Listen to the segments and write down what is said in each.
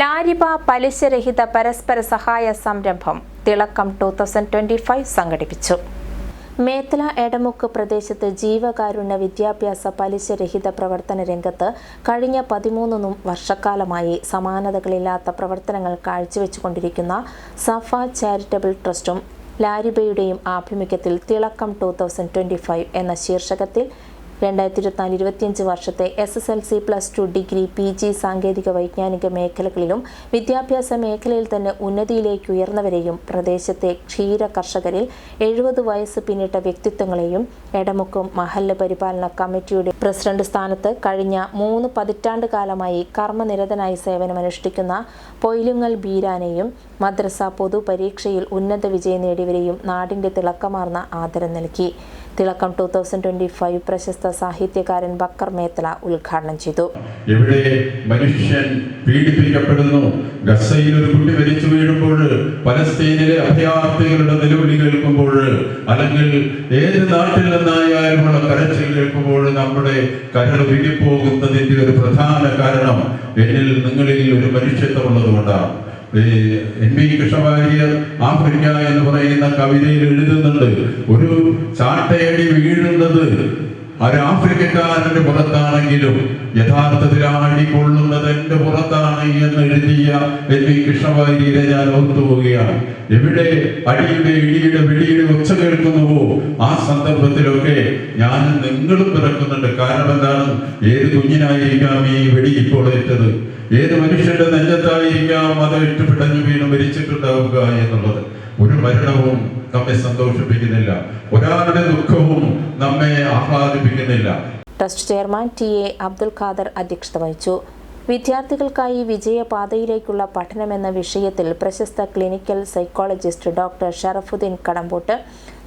ലാരിബ പലിശരഹിത പരസ്പര സഹായ സംരംഭം തിളക്കം ടു തൗസൻഡ് ട്വന്റി ഫൈവ് സംഘടിപ്പിച്ചു. മേത്തല എടമുക്ക് പ്രദേശത്ത് ജീവകാരുണ്യ വിദ്യാഭ്യാസ പലിശരഹിത പ്രവർത്തന രംഗത്ത് കഴിഞ്ഞ പതിമൂന്ന് വർഷക്കാലമായി സമാനതകളില്ലാത്ത പ്രവർത്തനങ്ങൾ കാഴ്ചവെച്ചുകൊണ്ടിരിക്കുന്ന സഫ ചാരിറ്റബിൾ ട്രസ്റ്റും ലാരിബയുടെയും ആഭിമുഖ്യത്തിൽ തിളക്കം ടു തൗസൻഡ് ട്വന്റി ഫൈവ് എന്ന ശീർഷകത്തിൽ രണ്ടായിരത്തി ഇരുപത്തിനാല് ഇരുപത്തിയഞ്ച് വർഷത്തെ S S L C plus two degree P G സാങ്കേതിക വൈജ്ഞാനിക മേഖലകളിലും വിദ്യാഭ്യാസ മേഖലയിൽ തന്നെ ഉന്നതിയിലേക്ക് ഉയർന്നവരെയും പ്രദേശത്തെ ക്ഷീര കർഷകരിൽ എഴുപത് വയസ്സ് പിന്നിട്ട വ്യക്തിത്വങ്ങളെയും എടമുക്കും മഹല്ല് പരിപാലന കമ്മിറ്റിയുടെ പ്രസിഡന്റ് സ്ഥാനത്ത് കഴിഞ്ഞ മൂന്ന് പതിറ്റാണ്ട് കാലമായി കർമ്മനിരതനായി സേവനമനുഷ്ഠിക്കുന്ന പൊയിലുങ്ങൽ ബീരാനെയും മദ്രസ പൊതുപരീക്ഷയിൽ ഉന്നത വിജയം നേടിയവരെയും നാടിന്റെ തിളക്കമാർന്ന ആദരം നൽകി. തിളക്കം ടു തൗസൻഡ് ട്വന്റി ഫൈവ് പ്രശസ്ത സാഹിത്യകാരൻ ബക്കർ മേത്തല ഉദ്ഘാടനം ചെയ്തു. ഇവിടെ മനുഷ്യൻ പീഡിപ്പിക്കപ്പെടുന്നു? ഗസയിൽ ഒരു കുട്ടി മരിച്ചു വീഴുമ്പോൾ പലസ്തീനിലെ അഭയാർത്ഥികളുടെ നിലവിളി കേൾക്കുമ്പോൾ അല്ലെങ്കിൽ ഏത് നാട്ടിൽ നിന്നായാലുമുള്ള കരച്ചിൽ കേൾക്കുമ്പോൾ നമ്മുടെ കരൾ വിരിപ്പോകുന്നതിന്റെ ഒരു പ്രധാന കാരണം എന്നിൽ നിങ്ങളിൽ ഒരു മനുഷ്യത്വമുള്ളത് കൊണ്ടാണ് എൻ വി കൃഷ്ണവാര്യർ ആഫ്രിക്ക എന്ന് പറയുന്ന കവിതയിൽ എഴുതുന്നുണ്ട്. ഒരു ചാട്ടയടി വീഴുന്നത് ആഫ്രിക്കക്കാരന്റെ പുറത്താണെങ്കിലും യഥാർത്ഥത്തിൽ ആടിക്കൊള്ളുന്നത് എന്റെ പുറത്താണ് എന്ന് എഴുതിയ എൻ വി കൃഷ്ണവാരിയിലെ ഞാൻ ഓർത്തുപോവുകയാണ്. എവിടെ അടിയുടെ ഇടിയുടെ വെടിയുടെ ഒച്ച കേൾക്കുന്നുവോ ആ സന്ദർഭത്തിലൊക്കെ ഞാൻ നിങ്ങളും പിറക്കുന്നുണ്ട്. കാരണം എന്താണ്? ഏത് കുഞ്ഞിനായിരിക്കാം ഈ വെടി ഇപ്പോൾ ഏറ്റത്? ഏത് മനുഷ്യന്റെ നെഞ്ചത്തായിരിക്കാം അത് ഇട്ടുപിടഞ്ഞു വീണ് മരിച്ചിട്ടുണ്ടാവുക എന്നുള്ളത്? ഒരു മരണവും നമ്മെ സന്തോഷിപ്പിക്കുന്നില്ല. ഒരാളുടെ ദുഃഖവും നമ്മെ ആഹ്ലാദിപ്പിക്കുന്നില്ല. Trust chairman T A Abdul Khader അധ്യക്ഷത വഹിച്ചു. വിദ്യാർത്ഥികൾക്കായി വിജയപാതയിലേക്കുള്ള പഠനമെന്ന വിഷയത്തിൽ പ്രശസ്ത clinical psychologist doctor Sharafuddin Kadampot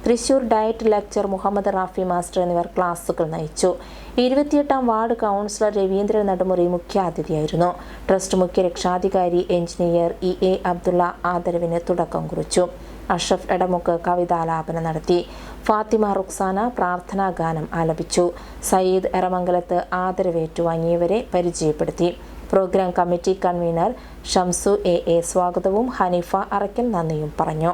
Thrissur DIET lecturer Muhammad Rafi master എന്നിവർ ക്ലാസുകൾ നയിച്ചു. ഇരുപത്തിയെട്ടാം വാർഡ് കൗൺസിലർ രവീന്ദ്രൻ നടുമുറി മുഖ്യാതിഥിയായിരുന്നു. ട്രസ്റ്റ് മുഖ്യ രക്ഷാധികാരി എഞ്ചിനീയർ ഇ എ അബ്ദുള്ള ആദരവിന് തുടക്കം കുറിച്ചു. അഷഫ് എടമുക്ക് കവിതാലാപനം നടത്തി. ഫാത്തിമ റുക്സാന പ്രാർത്ഥനാ ഗാനം ആലപിച്ചു. സയ്യിദ് എറമംഗലത്ത് ആദരവേറ്റുവാങ്ങിയവരെ പരിചയപ്പെടുത്തി. Program committee convener Shamsu A A സ്വാഗതവും ഹനീഫ അറയ്ക്കൽ നന്ദിയും പറഞ്ഞു.